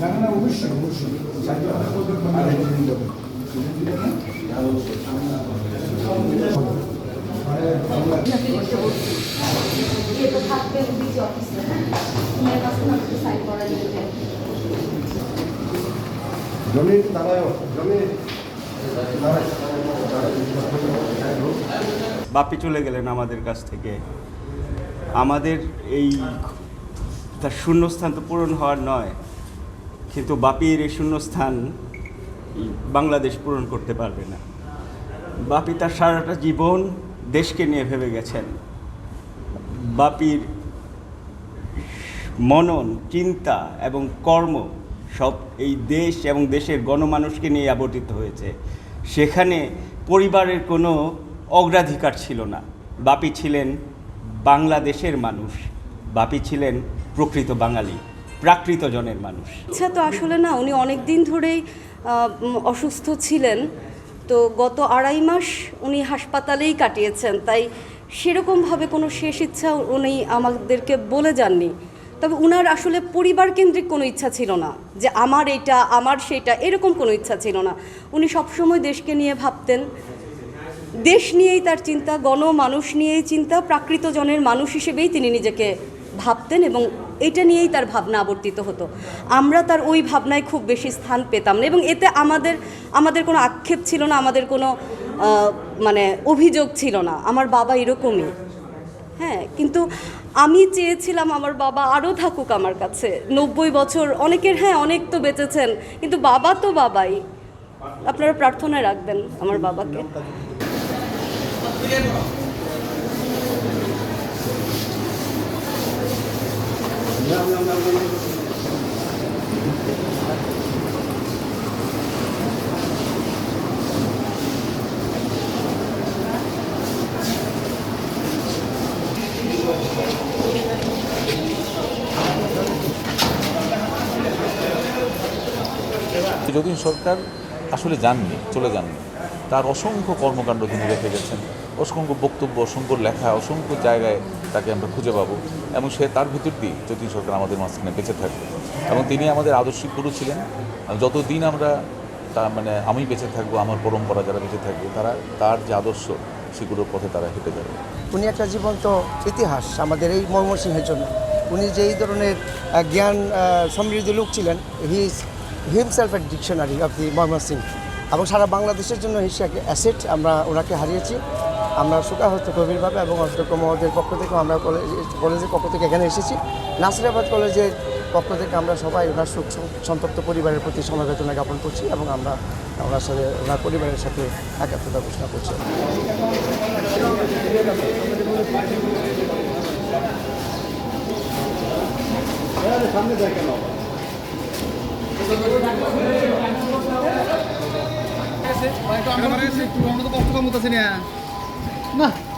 না অবশ্যই অবশ্যই বাপি চলে গেলেন আমাদের কাছ থেকে। আমাদের এই তার শূন্যস্থান তো পূরণ হওয়ার নয়। কিন্তু বাপির এই শূন্যস্থান বাংলাদেশ পূরণ করতে পারবে না। বাপি তার সারাটা জীবন দেশকে নিয়ে ভেবে গেছেন। বাপির মনন, চিন্তা এবং কর্ম সব এই দেশ এবং দেশের গণমানুষকে নিয়ে আবর্তিত হয়েছে। সেখানে পরিবারের কোনো অগ্রাধিকার ছিল না। বাপি ছিলেন বাংলাদেশের মানুষ। বাপি ছিলেন প্রকৃত বাঙালি। প্রাকৃত জনের মানুষ। ইচ্ছা তো আসলে না, উনি অনেক দিন ধরেই অসুস্থ ছিলেন। তো গত আড়াই মাস উনি হাসপাতালেই কাটিয়েছেন। তাই সেরকমভাবে কোনো শেষ ইচ্ছা উনি আমাদেরকে বলে যাননি। তবে উনার আসলে পরিবার কেন্দ্রিক কোনো ইচ্ছা ছিল না যে আমার এটা, আমার সেটা, এরকম কোনো ইচ্ছা ছিল না। উনি সবসময় দেশকে নিয়ে ভাবতেন। দেশ নিয়েই তার চিন্তা গণ মানুষ নিয়েই চিন্তা, প্রাকৃত জনের মানুষ হিসেবেই তিনি নিজেকে ভাবতেন এবং এটা নিয়েই তার ভাবনা আবর্তিত হতো। আমরা তার ওই ভাবনায় খুব বেশি স্থান পেতাম না এবং এতে আমাদের আমাদের কোনো আক্ষেপ ছিল না, আমাদের কোনো মানে অভিযোগ ছিল না। আমার বাবা এরকমই। হ্যাঁ কিন্তু আমি চেয়েছিলাম আমার বাবা আরও থাকুক আমার কাছে। নব্বই বছর, অনেকের হ্যাঁ অনেক তো বেঁচেছেন, কিন্তু বাবা তো বাবাই। আপনারা প্রার্থনায় রাখবেন আমার বাবাকে। যতীন সরকার আসলে যাননি চলে যাননি। তার অসংখ্য কর্মকাণ্ড তিনি রেখে গেছেন। অসংখ্য বক্তব্য, অসংখ্য লেখা, অসংখ্য জায়গায় তাকে আমরা খুঁজে পাবো। এবং সে তার ভিতর দিয়ে যতীন সরকার আমাদের মাঝখানে বেঁচে থাকবে। এবং তিনি আমাদের আদর্শিক গুরু ছিলেন। যতদিন আমরা তা মানে আমি বেঁচে থাকব, আমার পরম্পরা যারা বেঁচে থাকবে, তারা তার যে আদর্শ, সেগুলোর পথে তারা হেঁটে যাবে। উনি একটা জীবন্ত ইতিহাস, আমাদের এই ময়মনসিংহের জন্য। উনি যে এই ধরনের জ্ঞান সমৃদ্ধ লোক ছিলেন he is himself a dictionary of the Mymensingh এবং সারা বাংলাদেশের জন্য হিসেবে অ্যাসেট আমরা ওনাকে হারিয়েছি। আমরা শোকাহত গভীরভাবে এবং অধ্যক্ষ মহোদয়ের পক্ষ থেকে আমরা কলেজ কলেজের পক্ষ থেকে এখানে এসেছি। নাসিরাবাদ কলেজের পক্ষ থেকে আমরা সবাই ওনার সুখ সন্তপ্ত পরিবারের প্রতি সমবেদনা জ্ঞাপন করছি এবং আমরা ওনার সাথে ওনার পরিবারের সাথে একাত্মতা ঘোষণা করছি। একটু আমরা একটু